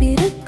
baby to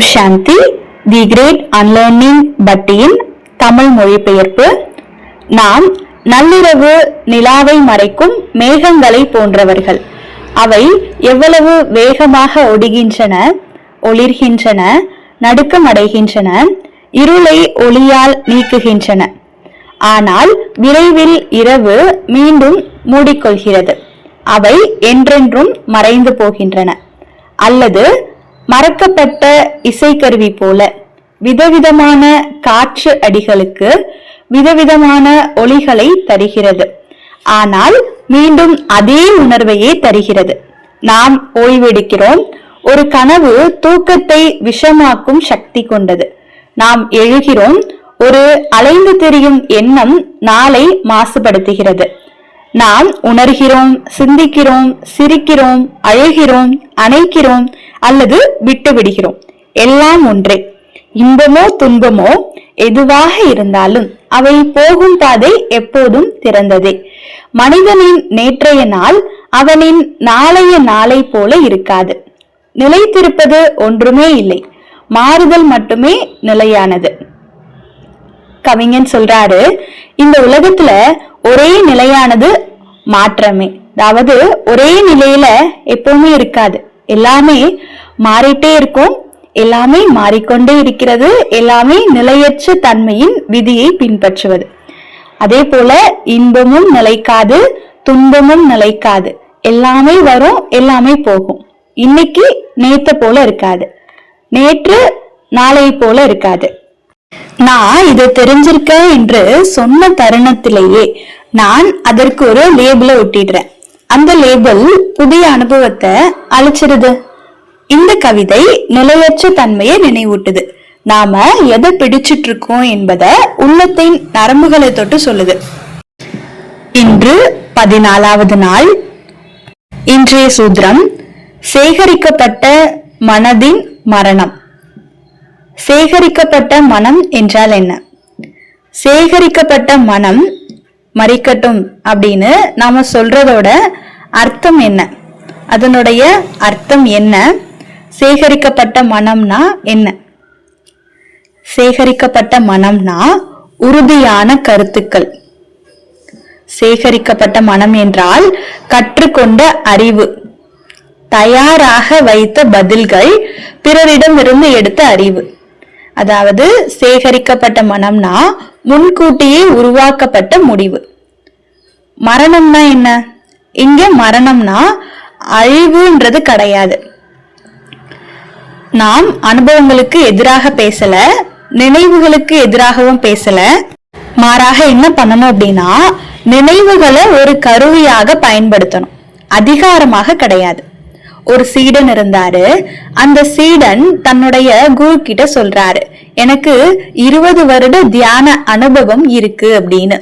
Om Shanti. The great unlearning பட்டியின் Tamil மொழிபெயர்ப்பு. நாம் நள்ளிரவு நிலாவை மறைக்கும் மேகங்களை போன்றவர்கள். அவை எவ்வளவு வேகமாக ஒடுகின்றன ஒளிர்கின்றன நடுக்கமடைகின்றன இருளை ஒளியால் நீக்குகின்றன. ஆனால் விரைவில் இரவு மீண்டும் மூடிக்கொள்கிறது. அவை என்றென்றும் மறைந்து போகின்றன. அல்லது மறக்கப்பட்ட இசைக்கருவி போல விதவிதமான காற்று அடிகளுக்கு விதவிதமான ஒளிகளை தருகிறது. ஆனால் மீண்டும் அதே உணர்வையே தருகிறது. நாம் ஓய்வெடுக்கிறோம். ஒரு கனவு தூக்கத்தை விஷமாக்கும் சக்தி கொண்டது. நாம் எழுகிறோம். ஒரு அலைந்து திரியும் எண்ணம் நாளை மாசுபடுத்துகிறது. நாம் உணர்கிறோம் சிந்திக்கிறோம் சிரிக்கிறோம் அழுகிறோம் அணைக்கிறோம் அல்லது விட்டு விடுகிறோம் எல்லாம் ஒன்றே. இன்பமோ துன்பமோ எதுவாக இருந்தாலும் அவை போகும் பாதை எப்போதும் திறந்ததே. மனிதனின் நேற்றைய நாள் அவனின் நாளைய நாளை போல இருக்காது. நிலைத்திருப்பது ஒன்றுமே இல்லை. மாறுதல் மட்டுமே நிலையானது. கவிஞன் சொல்றாரு இந்த உலகத்துல ஒரே நிலையானது மாற்றமே. அதாவது ஒரே நிலையில எப்பவுமே இருக்காது. எல்லாமே மாறிட்டே இருக்கும். எல்லாமே மாறிக்கொண்டே இருக்கிறது. எல்லாமே நிலையற்ற தன்மையின் விதியை பின்பற்றுவது. அதே போல இன்பமும் நிலைக்காது துன்பமும் நிலைக்காது. எல்லாமே வரும் எல்லாமே போகும். இன்னைக்கு நேத்த போல இருக்காது. நேற்று நாளை போல இருக்காது. நான் இதை தெரிஞ்சிருக்கேன் என்று சொன்ன தருணத்திலேயே நான் அதற்கு ஒரு லேபிளை ஒட்டிடுறேன். அந்த லேபிள் புதிய அனுபவத்தை அழிச்சிருது. இந்த கவிதை நிலையற்ற தன்மையை நினைவூட்டுது. நாம எதை பிடிச்சிட்டு இருக்கோம் என்பதை உள்ளத்தின் நரம்புகளை தொட்டு சொல்லுது. இன்று பதினாலாவது நாள். இன்றைய சூத்திரம் சேகரிக்கப்பட்ட மனதின் மரணம். சேகரிக்கப்பட்ட மனம் என்றால் என்ன? சேகரிக்கப்பட்ட மனம் மறிக்கட்டும் அப்படின்னு நாம சொல்றதோட அர்த்தம் என்ன? அதனுடைய அர்த்தம் என்ன? சேகரிக்கப்பட்ட மனம்னா என்ன? சேகரிக்கப்பட்ட மனம்னா உறுதியான கருத்துக்கள். சேகரிக்கப்பட்ட மனம் என்றால் கற்றுக்கொண்ட அறிவு. தயாராக வைத்த பதில்கள் பிறரிடமிருந்து எடுத்த அறிவு. அதாவது சேகரிக்கப்பட்ட மனம்னா முன்கூட்டியே உருவாக்கப்பட்ட முடிவு. மரணம்னா என்ன? இங்க மரணம்னா அழிவுன்றது கிடையாது. நாம் அனுபவங்களுக்கு எதிராக பேசல நினைவுகளுக்கு எதிராகவும் பேசல. மாறாக என்ன பண்ணணும் அப்படின்னா நினைவுகளை ஒரு கருவியாக பயன்படுத்தணும். அதிகாரமாக கிடையாது. ஒரு சீடன் இருந்தாரு. அந்த சீடன் தன்னுடைய குரு கிட்ட சொல்றாரு எனக்கு இருபது வருட தியான அனுபவம் இருக்கு அப்படின்னு.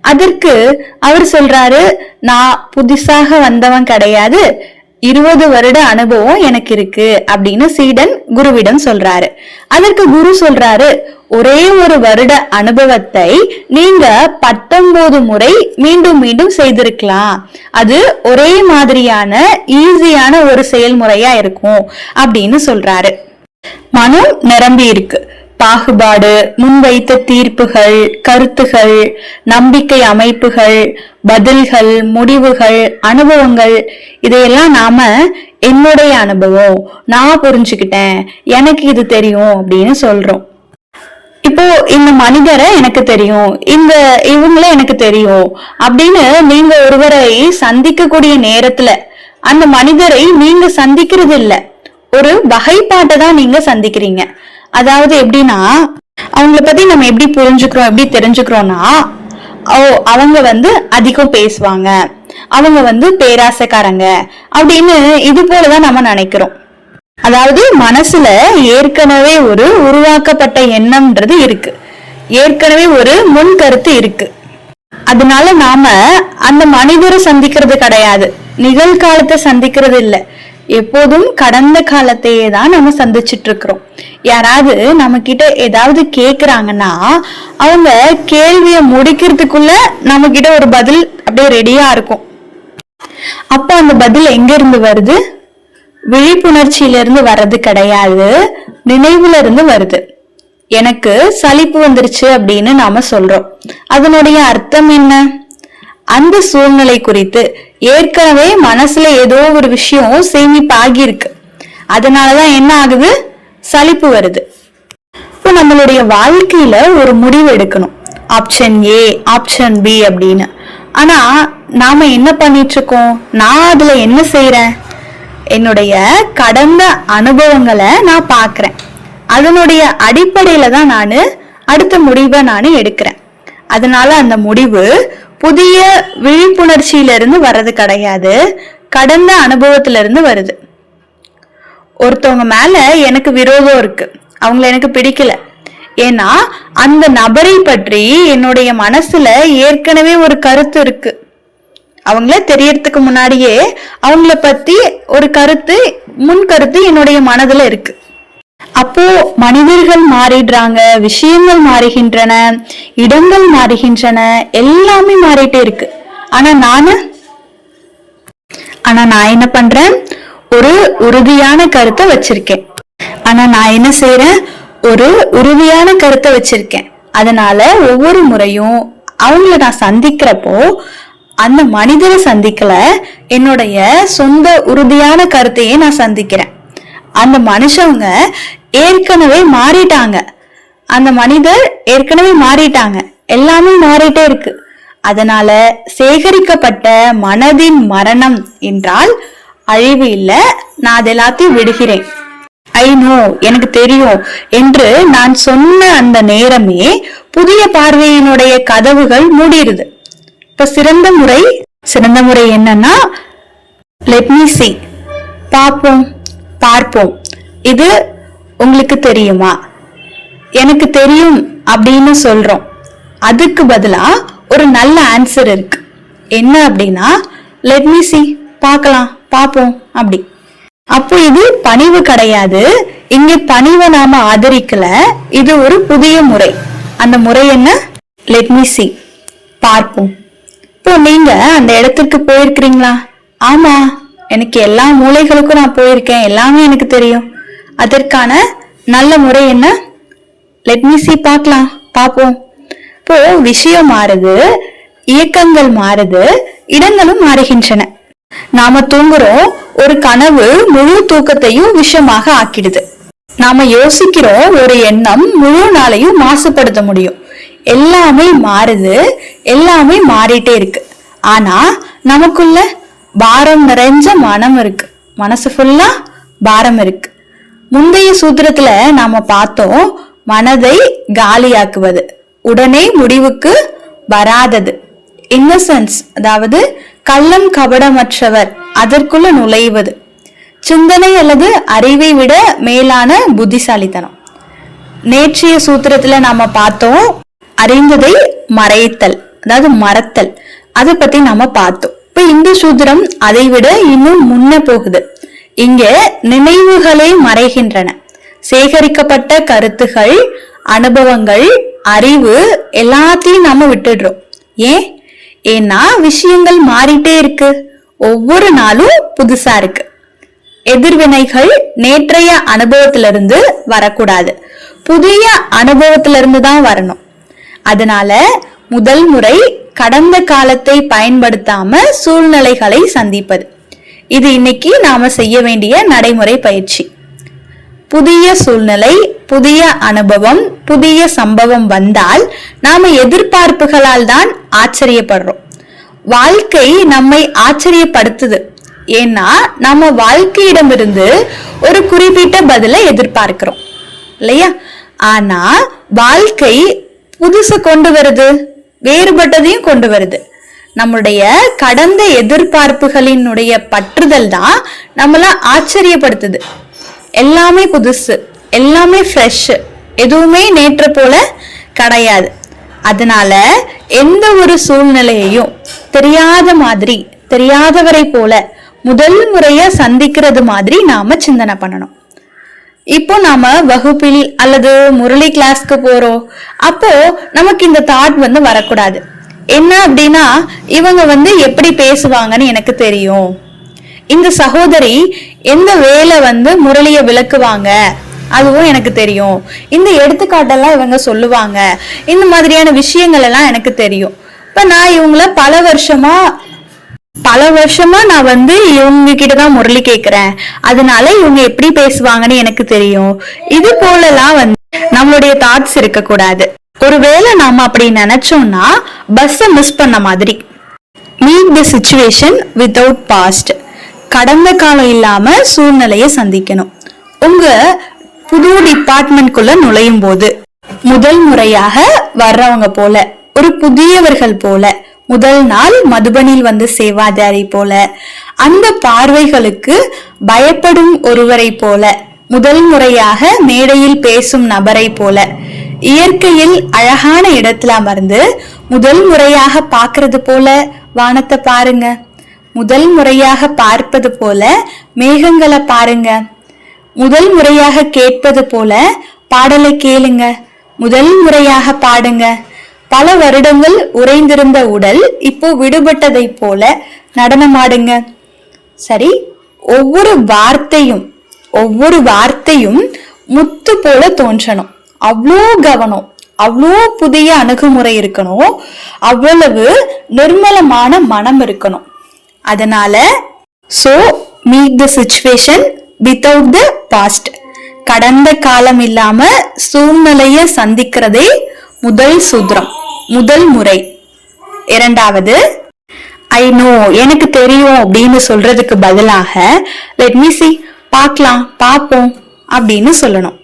அதற்கு அவர் சொல்றாரு நான் புதுசாக வந்தவன் கிடையாது. இருபது வருட அனுபவம் எனக்கு இருக்கு அப்படின்னு சீடன் குருவிடம் சொல்றாரு. அதற்கு குரு சொல்றாரு ஒரே ஒரு வருட அனுபவத்தை நீங்க பத்தொன்பது முறை மீண்டும் மீண்டும் செய்திருக்கலாம். அது ஒரே மாதிரியான ஈஸியான ஒரு செயல்முறையா இருக்கும் அப்படின்னு சொல்றாரு. மனம் நிரம்பி இருக்கு. பாகுபாடு முன்வைத்த தீர்ப்புகள் கருத்துகள் நம்பிக்கை அமைப்புகள் பதில்கள் முடிவுகள் அனுபவங்கள் இதையெல்லாம் நாம என்னுடைய அனுபவம். நான் புரிஞ்சுக்கிட்டேன். எனக்கு இது தெரியும் அப்படின்னு சொல்றோம். இப்போ இந்த மனிதரை எனக்கு தெரியும். இந்த இவங்கள எனக்கு தெரியும். அப்படின்னு நீங்க ஒருவரை சந்திக்கக்கூடிய நேரத்துல அந்த மனிதரை நீங்க சந்திக்கிறது இல்ல ஒரு வகைப்பாட்டை தான் நீங்க சந்திக்கிறீங்க. அதாவது எப்படின்னா அவங்கள பத்தி நம்ம எப்படி புரிஞ்சுக்கிறோம் எப்படி தெரிஞ்சுக்கிறோம்னா ஓ அவங்க வந்து அதிகம் பேசுவாங்க. அவங்க வந்து பேராசைக்காரங்க. அப்படின்னு இது போலதான் நம்ம நினைக்கிறோம். அதாவது மனசுல ஏற்கனவே ஒரு உருவாக்கப்பட்ட எண்ணம்ன்றது இருக்கு. ஏற்கனவே ஒரு முன் கருத்து இருக்கு. அதனால நாம அந்த மனிதரை சந்திக்கிறது கிடையாது. நிகழ்காலத்தை சந்திக்கிறது இல்லை எப்போதும் கடந்த காலத்தையே தான் நம்ம சந்திச்சிட்டு இருக்கிறோம் யாராவது நம்ம கிட்ட ஏதாவது கேக்குறாங்கன்னா அவங்க கேள்வியை முடிக்கிறதுக்குள்ள நம்ம கிட்ட ஒரு பதில் அப்படியே ரெடியா இருக்கும். அப்ப அந்த பதில் எங்க இருந்து வருது? விழிப்புணர்ச்சியில இருந்து வர்றது கிடையாது நினைவுல இருந்து வருது. எனக்கு சலிப்பு வந்துருச்சு அப்படின்னு நாம சொல்றோம். அதனுடைய அர்த்தம் என்ன? அந்த சூழ்நிலை குறித்து ஏற்கனவே மனசுல ஏதோ ஒரு விஷயம் சேமிப்பாகி இருக்கு அதனாலதான் என்ன ஆகுது? சலிப்பு வருது. இப்போ நம்மளுடைய வாழ்க்கையில ஒரு முடிவு எடுக்கணும். ஆப்ஷன் ஏ ஆப்ஷன் பி அப்படின்னு. ஆனா நாம என்ன பண்ணிட்டு இருக்கோம் நான் அதுல என்ன செய்யறேன் என்னுடைய கடந்த அனுபவங்களை நான் பார்க்கறேன் அதனுடைய அடிப்படையில தான் நான் அடுத்த முடிவை நான் எடுக்கிறேன். அதனால அந்த முடிவு புதிய விழிப்புணர்ச்சியில இருந்து வர்றது கிடையாது. கடந்த அனுபவத்துல இருந்து வருது. ஒருத்தவங்க மேல எனக்கு விரோதம் இருக்கு. அவங்கள எனக்கு பிடிக்கல. ஏன்னா அந்த நபரை பற்றி என்னுடைய மனசுல ஏற்கனவே ஒரு கருத்து இருக்கு. அவங்கள தெரியறதுக்கு முன்னாடியே அவங்கள பத்தி ஒரு கருத்து முன் கருத்து என்னுடைய மனதுல இருக்கு. அப்போ மனிதர்கள் மாறிடுறாங்க விஷயங்கள் மாறுகின்றன இடங்கள் மாறுகின்றன எல்லாமே மாறிட்டே இருக்கு. ஆனா நானு? ஆனா நான் என்ன பண்றேன்? ஒரு உறுதியான கருத்தை வச்சிருக்கேன். ஆனா நான் என்ன செய்யறேன் ஒரு உறுதியான கருத்தை வச்சிருக்கேன். அதனால ஒவ்வொரு முறையும் அவங்கள நான் சந்திக்கிறப்போ அந்த மனிதரை சந்திக்கல என்னுடைய சொந்த உறுதியான கருத்தையே நான் சந்திக்கிறேன். அந்த மனுஷங்க ஏற்கனவே மாறிட்டாங்க. அந்த மனிதர் ஏற்கனவே மாறிட்டாங்க. எல்லாமே மாறிட்டே இருக்கு. அதனால சேகரிக்கப்பட்ட மனதின் மரணம் என்றால் அழிவு இல்ல நான் அது எல்லாத்தையும் விடுகிறேன். ஐ நோ எனக்கு தெரியும் என்று நான் சொன்ன அந்த நேரமே புதிய பார்வையினுடைய கதவுகள் மூடிடுது. இப்ப சிறந்த முறை சிறந்த முறை என்னன்னா லெட் மீ பார்ப்போம். பார்ப்போம். இது உங்களுக்கு தெரியுமா? எனக்கு தெரியும் அப்படின்னு சொல்றோம். அதுக்கு பதிலா ஒரு நல்ல ஆன்சர் இருக்கு. என்ன அப்படின்னா லெட் மீ சி பார்க்கலாம். பார்ப்போம். அப்படி. அப்போ இது பணிவு கிடையாது. இங்க பணிவை நாம ஆதரிக்கல. இது ஒரு புதிய முறை. அந்த முறை என்ன? லெட் மீ சி பார்ப்போம். இப்போ நீங்க அந்த இடத்துக்கு போயிருக்கிறீங்களா? ஆமா. எனக்கு எல்லா மூலைகளுக்கும் நான் போயிருக்கேன். எல்லாமே எனக்கு தெரியும். அதற்கான நல்ல முறை என்ன? லெட் மீ சி பார்க்கலாம். பார்ப்போம். இப்போ விஷயம் மாறுது இயக்கங்கள் மாறுது இடங்களும் மாறுகின்றன. நாம தூங்குறோம் ஒரு கனவு முழு தூக்கத்தையும் விஷமாக ஆக்கிடுது. நாம யோசிக்கிறோம் ஒரு எண்ணம் முழு நாளையும் மாசுபடுத்த முடியும். எல்லாமே மாறுது எல்லாமே மாறிட்டே இருக்கு. ஆனா நமக்குள்ள பாரம் நிறைஞ்ச மனம் இருக்கு. மனசு ஃபுல்லா பாரம் இருக்கு. முந்தைய சூத்திரத்துல நாம பார்த்தோம் மனதை காலியாக்குவது உடனே முடிவுக்கு வராதது. இன்னசென்ஸ் அதாவது கள்ளம் கபடமற்றவர் அதற்குள்ள நுழைவது. சிந்தனை அல்லது அறிவை விட மேலான புத்திசாலித்தனம். நேற்றைய சூத்திரத்துல நாம பார்த்தோம் அறிந்ததை மறைத்தல் அதாவது மறத்தல். அதை பத்தி நாம பார்த்தோம். சூத்திரம் அதைவிட இன்னும் முன்ன போகுது. இங்க நினைவுகளே மறைகின்றன. சேகரிக்கப்பட்ட கருத்துகள் அனுபவங்கள் அறிவு எல்லாத்தையும் நாம விட்டுடுறோம். ஏன்? ஏன்னா விஷயங்கள் மாறிட்டே இருக்கு. ஒவ்வொரு நாளும் புதுசா இருக்கு. எதிர்வினைகள் நேற்றைய அனுபவத்திலிருந்து வரக்கூடாது. புதிய அனுபவத்திலிருந்து தான் வரணும். அதனால முதல் முறை கடந்த காலத்தை பயன்படுத்தாம சூழ்நிலைகளை சந்திப்பது. இது இன்னைக்கு நாம செய்ய வேண்டிய நடைமுறை பயிற்சி. புதிய சூழ்நிலை புதிய அனுபவம் புதிய சம்பவம் வந்தால் நாம எதிர்பார்ப்புகளால் தான் ஆச்சரியப்படுறோம். வாழ்க்கை நம்மை ஆச்சரியப்படுத்துது. ஏன்னா நம்ம வாழ்க்கையிடமிருந்து ஒரு குறிப்பிட்ட பதிலை எதிர்பார்க்கிறோம். இல்லையா? ஆனா வாழ்க்கை புதுசு கொண்டு வருது. வேறுபட்டதையும் கொண்டு வருது. நம்முடைய கடந்த எதிர்பார்ப்புகளினுடைய பற்றுதல் தான் நம்மள ஆச்சரியப்படுத்துது. எல்லாமே புதுசு எல்லாமே ஃப்ரெஷ் எதுவுமே நேற்று போல கிடையாது. அதனால எந்த ஒரு சூழ்நிலையையும் தெரியாத மாதிரி தெரியாதவரை போல முதல் முறையா சந்திக்கிறது மாதிரி நாம சிந்தனை பண்ணணும். இப்போ நாம வகுப்பில் அல்லது முரளி கிளாஸ்க்கு போறோம். அப்போ நமக்கு இந்த தாட் வந்து வரக்கூடாது. என்ன அப்படின்னா இவங்க வந்து எப்படி பேசுவாங்கன்னு எனக்கு தெரியும். இந்த சகோதரி எந்த வேலை வந்து முரளிய விளக்குவாங்க? அதுவும் எனக்கு தெரியும். இந்த எடுத்துக்காட்டெல்லாம் இவங்க சொல்லுவாங்க. இந்த மாதிரியான விஷயங்கள் எல்லாம் எனக்கு தெரியும். இப்ப நான் இவங்கள பல வருஷமா பல வருஷமா நான் வந்து இவங்க கிட்ட தான் முரளி கேக்குறேன். அதனால இவங்க எப்படி பேசுவாங்கன்னு எனக்கு தெரியும். இது போலலாம் வந்து நம்மளுடைய தாட்ஸ் இருக்க கூடாது ஒருவேளை நாம அப்படி நினைச்சோம்னா பஸ்ஸை மிஸ் பண்ண மாதிரி. Meet the situation without past கடந்த காலம் இல்லாம சூழ்நிலையை சந்திக்கணும். உங்க புது டிபார்ட்மெண்ட்குள்ள நுழையும் போது முதல் முறையாக வர்றவங்க போல. ஒரு புதியவர்கள் போல. முதல் நாள் மதுபனில் வந்து சேவாதாரி போல. அந்த பார்வைகளுக்கு பயப்படும் ஒருவரை போல. முதல் முறையாக மேடையில் பேசும் நபரை போல. இயற்கையில் அழகான இடத்துல அமர்ந்து முதல் முறையாக பார்க்கிறது போல. வானத்தை பாருங்க. முதல் முறையாக பார்ப்பது போல மேகங்களை பாருங்க. முதல் முறையாக கேட்பது போல பாடலை கேளுங்க. முதல் முறையாக பாடுங்க. பல வருடங்கள் உறைந்திருந்த உடல் இப்போ விடுபட்டதைப் போல நடனமாடுங்க. சரி ஒவ்வொரு வார்த்தையும் ஒவ்வொரு வார்த்தையும் முத்து போல தோன்றணும். அவ்வளோ கவனம் அவ்வளோ புதிய அணுகுமுறை இருக்கணும். அவ்வளவு நிர்மலமான மனம் இருக்கணும். அதனால so meet the situation without the past கடந்த காலம் இல்லாம சூழ்நிலைய சந்திக்கிறதே முதல் சூத்திரம் முதல் முறை. இரண்டாவது ஐ நோ எனக்கு தெரியும் அப்படின்னு சொல்றதுக்கு பதிலாக லெட் மீ சி பார்க்கலாம் பார்ப்போம் அப்படின்னு சொல்லணும்.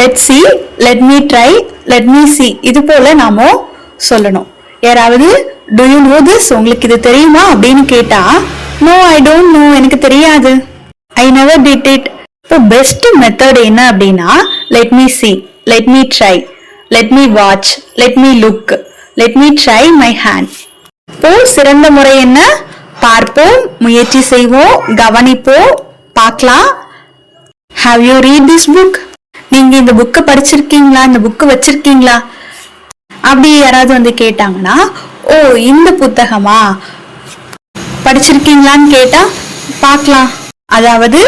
Let see let me try let me see இது போல நாம சொல்லணும். யாராவது டு யூ நோ திஸ் உங்களுக்கு இது தெரியுமா அப்படின்னு கேட்டா நோ ஐ டோன்ட் நோ எனக்கு தெரியாது. ஐ நெவர் டிட் இட் இப்போ பெஸ்ட் மெத்தட் என்ன அப்படின்னா let me see let me try let me watch let me look let me try my hand இப்போ சிறந்த முறை என்ன? பார்ப்போம் முயற்சி செய்வோம் கவனிப்போம் பார்க்கலாம். Have you read this book நீங்க இந்த புக்கை படிச்சிருக்கீங்களா? இந்த புக்கு வச்சிருக்கீங்களா? அப்படி யாராவது வந்து கேட்டாங்கன்னா ஓ இந்த புத்தகமா? படிச்சிருக்கீங்களான்னு கேட்டா பார்க்கலாம். அதாவது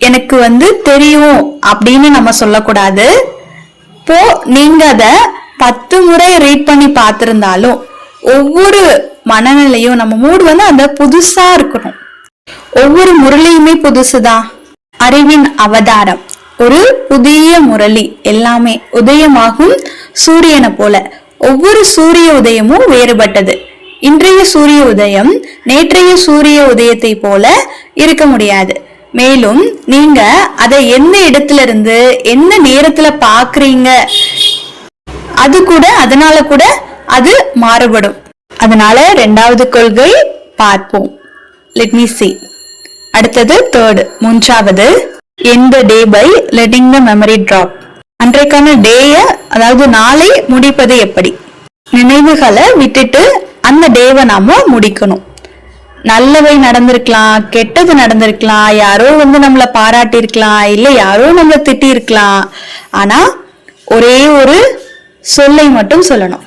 எனக்கு வந்து தெரியும் அப்படின்னு நம்ம சொல்லக்கூடாது. இப்போ நீங்க அத பத்து முறை ரீட் பண்ணி பார்த்திருந்தாலும் ஒவ்வொரு மனநிலையும் நம்ம மூடு வந்து அந்த புதுசா இருக்கணும். ஒவ்வொரு முரளியுமே புதுசுதான் அறிவின் அவதாரம். ஒரு புதிய முரளி எல்லாமே உதயமாகும் சூரியனை போல. ஒவ்வொரு சூரிய உதயமும் வேறுபட்டது. இன்றைய சூரிய உதயம் நேற்றைய சூரிய உதயத்தை போல இருக்க முடியாது. மேலும் நீங்க அதை எந்த இடத்துல இருந்து எந்த நேரத்துல பாக்குறீங்க அது கூட அதனால கூட அது மாறுபடும். அதனால ரெண்டாவது கொள்கை பார்ப்போம். லெட் மீ சி அடுத்தது தேர்டு மூன்றாவது. எந்த day by letting the memory drop அன்றைக்கான டேய அதாவது நாளை முடிப்பது எப்படி? நினைவுகளை விட்டுட்டு அந்த டேவை நாம முடிக்கணும். நல்லவை நடந்திருக்கலாம் கெட்டது நடந்திருக்கலாம் யாரோ வந்து நம்மள பாராட்டியிருக்கலாம் இல்ல யாரோ நம்மள திட்டி இருக்கலாம் ஆனா ஒரே ஒரு சொல்லை மட்டும் சொல்லணும்.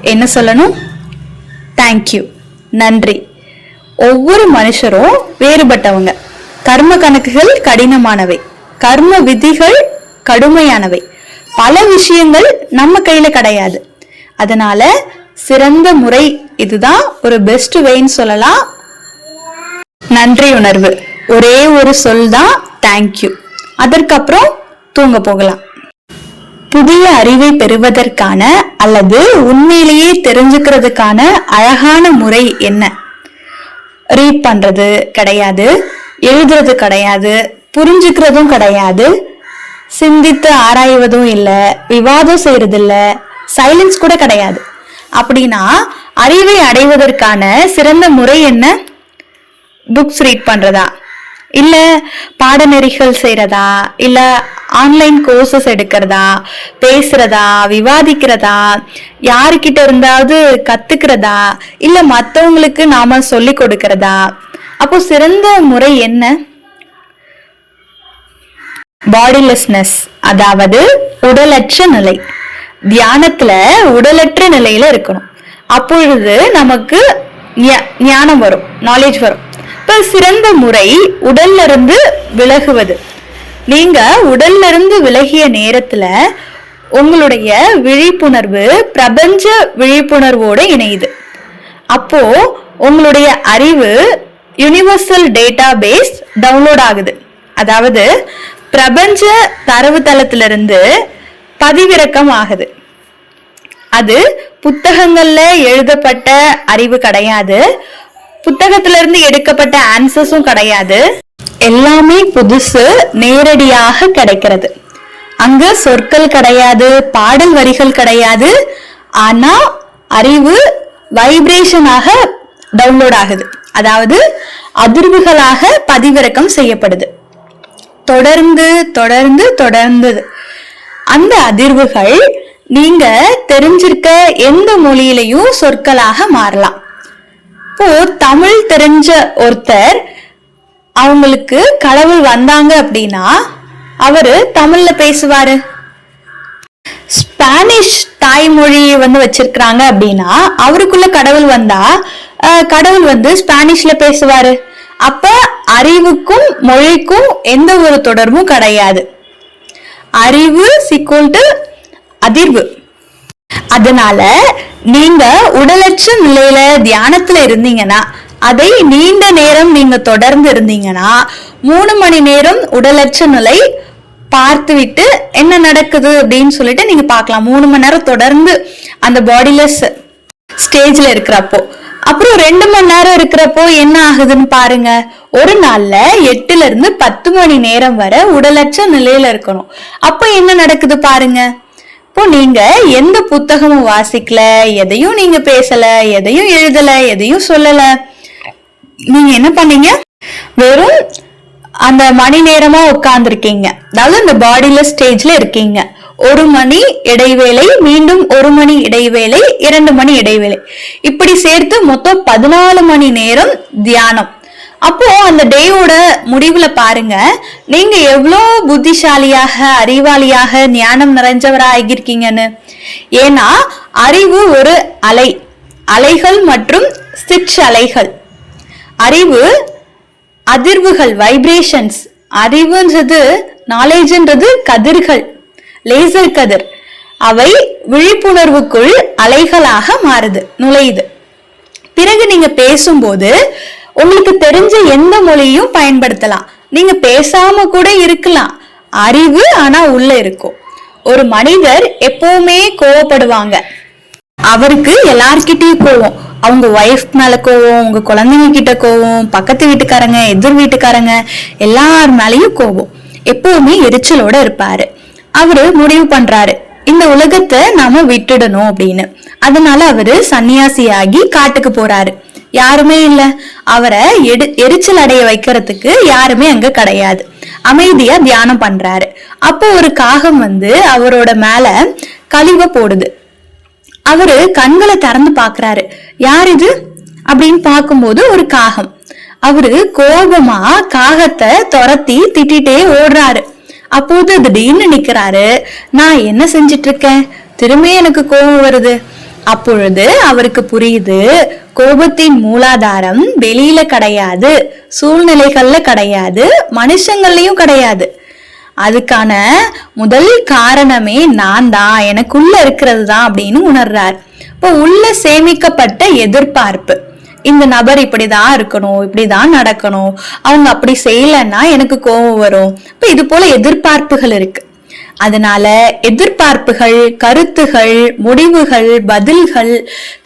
என்ன சொல்லணும்? தேங்க்யூ நன்றி. ஒவ்வொரு மனுஷரும் வேறுபட்டவங்க. கர்ம கணக்குகள் கடினமானவை. கர்ம விதிகள் கடுமையானவை. பல விஷயங்கள் நம்ம கையில கிடையாது. அதனால சிறந்த முறை இதுதான். ஒரு பெஸ்ட் வேன்னு சொல்லலாம். நன்றி உணர்வு. ஒரே ஒரு சொல் தான் தேங்க்யூ அதற்கப்புறம் தூங்க போகலாம். புதிய அறிவை பெறுவதற்கான அல்லது உண்மையிலேயே தெரிஞ்சுக்கிறதுக்கான அழகான முறை என்ன? ரீட் பண்றது கிடையாது எழுதுறது கிடையாது புரிஞ்சுக்கிறதும் கிடையாது சிந்தித்து ஆராய்வதும் இல்லை விவாதம் செய்யறது இல்லை சைலன்ஸ் கூட கிடையாது. அப்படின்னா அறிவை அடைவதற்கான சிறந்த முறை என்ன? புக்ஸ் ரீட் பண்றதா? இல்ல பாடநெறிகள் செய்யறதா இல்ல ஆன்லைன் கோர்சஸ் எடுக்கிறதா? பேசுறதா? விவாதிக்கிறதா? யாருக்கிட்ட இருந்தாவது கத்துக்கிறதா? இல்ல மற்றவங்களுக்கு நாம சொல்லி கொடுக்கறதா? அப்போ சிறந்த முறை என்ன? பாடிலெஸ்னஸ் அதாவது உடலற்ற நிலை. தியானத்துல உடலற்ற நிலையில இருக்கணும். அப்பொழுது நமக்கு ஞா- ஞானம் வரும் நாலேஜ் வரும். சிறந்த முறை உடல்ல இருந்து விலகுவது. நீங்க உடல்ல இருந்து விலகிய நேரத்துல உங்களுடைய விழிப்புணர்வு பிரபஞ்ச விழிப்புணர்வோடு இணையுது. அப்போ உங்களுடைய அறிவு யுனிவர்சல் டேட்டா பேஸ் டவுன்லோட் ஆகுது. அதாவது பிரபஞ்ச தரவுத்தளத்திலிருந்து பதிவிறக்கம் ஆகுது. அது புத்தகங்கள்ல எழுதப்பட்ட அறிவு கிடையாது. புத்தகத்துல இருந்து எடுக்கப்பட்ட ஆன்சர்ஸும் கிடையாது. எல்லாமே புதுசு நேரடியாக கிடைக்கிறது. அங்க சொற்கள் கிடையாது பாடல் வரிகள் கிடையாது. ஆனா அறிவு வைப்ரேஷனாக டவுன்லோட் ஆகுது. அதாவது அதிர்வுகளாக பதிவிறக்கம் செய்யப்படுது. தொடர்ந்து தொடர்ந்து தொடர்ந்து. அந்த அதிர்வுகள் நீங்க தெரிஞ்சிருக்க எந்த மொழியிலையும் சொற்களாக மாறலாம். அப்போ தமிழ் தெரிஞ்ச ஒருத்தர் அவங்களுக்கு கடவுள் வந்தாங்க அப்படின்னா அவரு தமிழ்ல பேசுவாரு. ஸ்பானிஷ் தாய்மொழி வந்து வச்சிருக்கிறாங்க அப்படின்னா அவருக்குள்ள கடவுள் வந்தா அஹ், கடவுள் வந்து ஸ்பானிஷ்ல பேசுவாரு. அப்ப அறிவுக்கும் மொழிக்கும் எந்த ஒரு தொடர்பும் கிடையாது. அறிவு சிக்கோல்ட்டு அதிர்வு. அதனால நீங்க உடலற்ற நிலையில தியானத்துல இருந்தீங்கன்னா அதை நீண்ட நேரம் நீங்க தொடர்ந்து இருந்தீங்கன்னா மூணு மணி நேரம் உடலற்ற நிலை பார்த்துவிட்டு என்ன நடக்குது அப்படின்னு சொல்லிட்டு நீங்க பார்க்கலாம். மூணு மணி நேரம் தொடர்ந்து அந்த பாடிலெஸ் ஸ்டேஜ்ல இருக்கிறப்போ. அப்புறம் ரெண்டு மணி நேரம் இருக்கிறப்போ என்ன ஆகுதுன்னு பாருங்க. ஒரு நாள்ல எட்டுல இருந்து பத்து மணி நேரம் வரை உடலற்ற நிலையில இருக்கணும். அப்போ என்ன நடக்குது பாருங்க. இப்போ நீங்க எந்த புத்தகமும் வாசிக்கல எதையும் நீங்க பேசல எதையும் எழுதல எதையும் சொல்லல. நீங்க என்ன பண்ணீங்க? வெறும் அந்த மணி நேரமா உட்கார்ந்துருக்கீங்க. அதாவது அந்த பாடியில ஸ்டேஜ்ல இருக்கீங்க. ஒரு மணி இடைவேளை மீண்டும் ஒரு மணி இடைவேளை இரண்டு மணி இடைவேளை. இப்படி சேர்த்து மொத்தம் பதினாலு மணி நேரம் தியானம். அப்போ அந்த டேயோட முடிவுல பாருங்க. நீங்க எவ்வளோ புத்திசாலியாக அறிவாளியாக ஞானம் நிறைஞ்சவரா ஆகியிருக்கீங்கன்னு ஏன்னா அறிவு ஒரு அலை. அலைகள் மற்றும் சிற்று அலைகள் அறிவு அதிர்வுகள் வைப்ரேஷன்ஸ் அறிவுன்றது நாலேஜ்ன்றது கதிர்கள் லேசர் கதிர். அவை விழிப்புணர்வுக்குள் அலைகளாக மாறுது நுழையுது. பிறகு நீங்க பேசும்போது உங்களுக்கு தெரிஞ்ச எந்த மொழியும் பயன்படுத்தலாம். நீங்க பேசாம கூட இருக்கலாம். அறிவு ஆனா உள்ள இருக்கும். ஒரு மனிதர் எப்பவுமே கோவப்படுவாங்க. அவருக்கு எல்லார்கிட்டயும் கோவம். அவங்க ஒய்ஃப் மேல கோவம் உங்க குழந்தைங்க கிட்ட கோவம் பக்கத்து வீட்டுக்காரங்க எதிர் வீட்டுக்காரங்க எல்லார் மேலயும் கோவம். எப்பவுமே எரிச்சலோட இருப்பாரு. அவரு முடிவு பண்றாரு. இந்த உலகத்தை நாம விட்டுடணும் அப்படின்னு. அதனால அவரு சன்னியாசியாகி காட்டுக்கு போறாரு. யாருமே இல்ல. அவரை எடு எரிச்சல் அடைய வைக்கிறதுக்கு யாருமே அங்க கிடையாது. அமைதியா தியானம் பண்றாரு. அப்போ ஒரு காகம் வந்து அவரோட மேல கழிவை போடுது. அவரு கண்களை திறந்து பாக்குறாரு யார் இது? அப்படின்னு பார்க்கும்போது ஒரு காகம். அவரு கோபமா காகத்தை துரத்தி திட்டிட்டே ஓடுறாரு. அப்போது திடீர்னு நிக்கிறாரு. நான் என்ன செஞ்சிட்டு இருக்கேன்? திரும்பி எனக்கு கோபம் வருது. அப்பொழுது அவருக்கு புரியுது. கோபத்தின் மூலாதாரம் வெளியில கிடையாது சூழ்நிலைகள்ல கிடையாது மனுஷங்கள்லயும் கிடையாது. அதுக்கான முதல் காரணமே நான் தான் எனக்குள்ள இருக்கிறது தான் அப்படின்னு உணர்றார். இப்போ உள்ள சேமிக்கப்பட்ட எதிர்பார்ப்பு. இந்த நபர் இப்படிதான் இருக்கணும் இப்படிதான் நடக்கணும் அவங்க அப்படி செய்யலைன்னா எனக்கு கோபம் வரும். இப்போ இது போல எதிர்பார்ப்புகள் இருக்கு. அதனால எதிர்பார்ப்புகள் கருத்துகள் முடிவுகள் பதில்கள்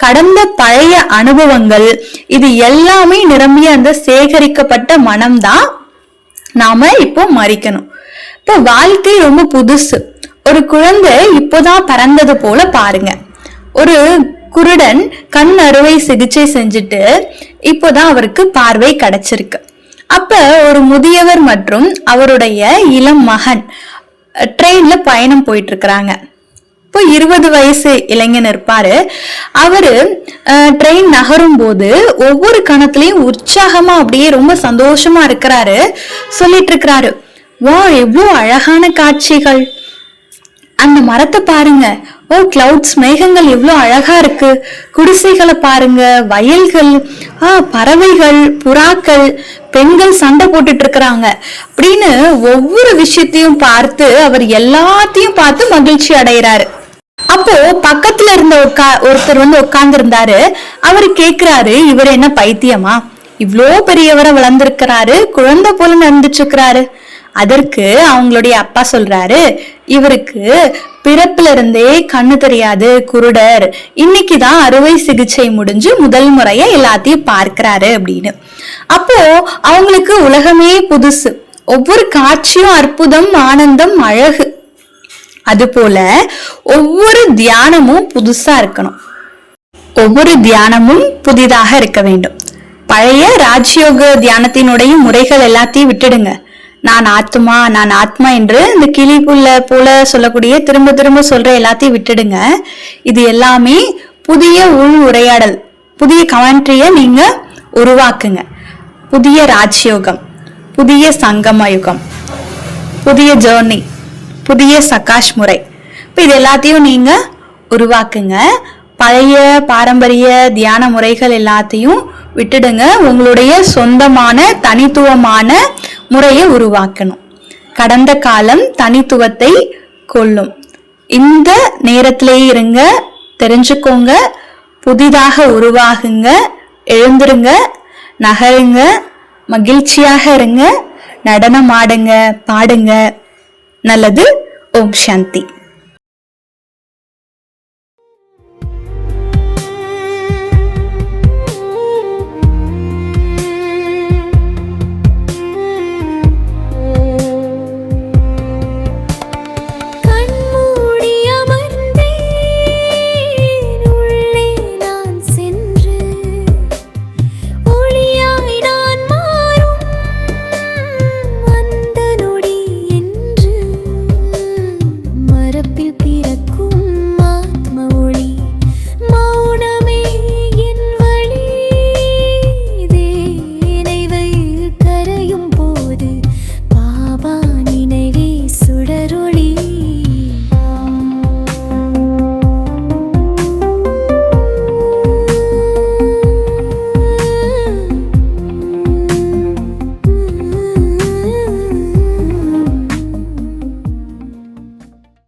கடந்த பழைய அனுபவங்கள் இது எல்லாமே நிரம்பிய அந்த சேகரிக்கப்பட்ட மனம்தான் நாம இப்போ மறிக்கணும். இப்போ வாழ்க்கை ரொம்ப புதுசு. ஒரு குழந்தை இப்போதான் பறந்தது போல பாருங்க. ஒரு குருடன் கண் அறுவை சிகிச்சை செஞ்சுட்டு இப்போதான் அவருக்கு பார்வை கிடைச்சிருக்கு. அப்ப ஒரு முதியவர் மற்றும் அவருடைய இளம் மகன் ட்ரெயின்ல பயணம் போயிட்டு இருக்கிறாங்க இப்போ இருபது வயசு இளைஞன் இருப்பாரு. அவரு ட்ரெயின் நகரும் போது ஒவ்வொரு கணத்துலயும் உற்சாகமா அப்படியே ரொம்ப சந்தோஷமா இருக்கிறாரு. சொல்லிட்டு இருக்கிறாரு வா எவ்வளவு அழகான காட்சிகள். அந்த மரத்தை பாருங்க ஓ கிளவுட்ஸ் மேகங்கள் எவ்வளோ அழகா இருக்கு. குடிசைகளை பாருங்க வயல்கள் ஆ பறவைகள் புறாக்கள் பெண்கள் சண்டை போட்டுட்டு இருக்கிறாங்க. அப்படின்னு ஒவ்வொரு விஷயத்தையும் பார்த்து அவர் எல்லாத்தையும் பார்த்து மகிழ்ச்சி அடைகிறாரு அப்போ பக்கத்துல இருந்த உட்கா ஒருத்தர் வந்து உட்கார்ந்து இருந்தாரு அவர் கேக்குறாரு இவர் என்ன பைத்தியமா? இவ்ளோ பெரியவரை வளர்ந்திருக்கிறாரு குழந்தை போல நடந்துட்டு இருக்கிறாரு. அதற்கு அவங்களுடைய அப்பா சொல்றாரு இவருக்கு பிறப்புல இருந்தே கண்ணு தெரியாது குருடர். இன்னைக்கு தான் அறுவை சிகிச்சை முடிஞ்சு முதல் முறையா எல்லாத்தையும் பார்க்கிறாரு அப்படின்னு. அப்போ அவங்களுக்கு உலகமே புதுசு. ஒவ்வொரு காட்சியும் அற்புதம் ஆனந்தம் அழகு. அதுபோல ஒவ்வொரு தியானமும் புதுசா இருக்கணும். ஒவ்வொரு தியானமும் புதிதாக இருக்க வேண்டும். பழைய ராஜ்யோக தியானத்தினுடைய முறைகள் எல்லாத்தையும் விட்டுடுங்க. நான் ஆத்மா நான் ஆத்மா என்று இந்த கிளிக்குள்ள போல சொல்லக்கூடிய திரும்ப திரும்ப சொல்ற எல்லாத்தையும் விட்டுடுங்க. இது எல்லாமே புதிய உள் உரையாடல் புதிய கமெண்ட்ரிய நீங்க உருவாக்குங்க. புதிய ராஜ்யோகம் புதிய சங்கம யுகம் புதிய ஜேர்னி புதிய சகாஷ் முறை. இப்போ இது எல்லாத்தையும் நீங்க உருவாக்குங்க. பழைய பாரம்பரிய தியான முறைகள் எல்லாத்தையும் விட்டுடுங்க. உங்களுடைய சொந்தமான தனித்துவமான முறையை உருவாக்கணும். கடந்த காலம் தனித்துவத்தை கொள்ளும். இந்த நேரத்திலேயே இருங்க தெரிஞ்சுக்கோங்க புதிதாக உருவாகுங்க எழுந்துருங்க நகருங்க மகிழ்ச்சியாக இருங்க நடனம் ஆடுங்க பாடுங்க. நல்லது. ஓம் சாந்தி.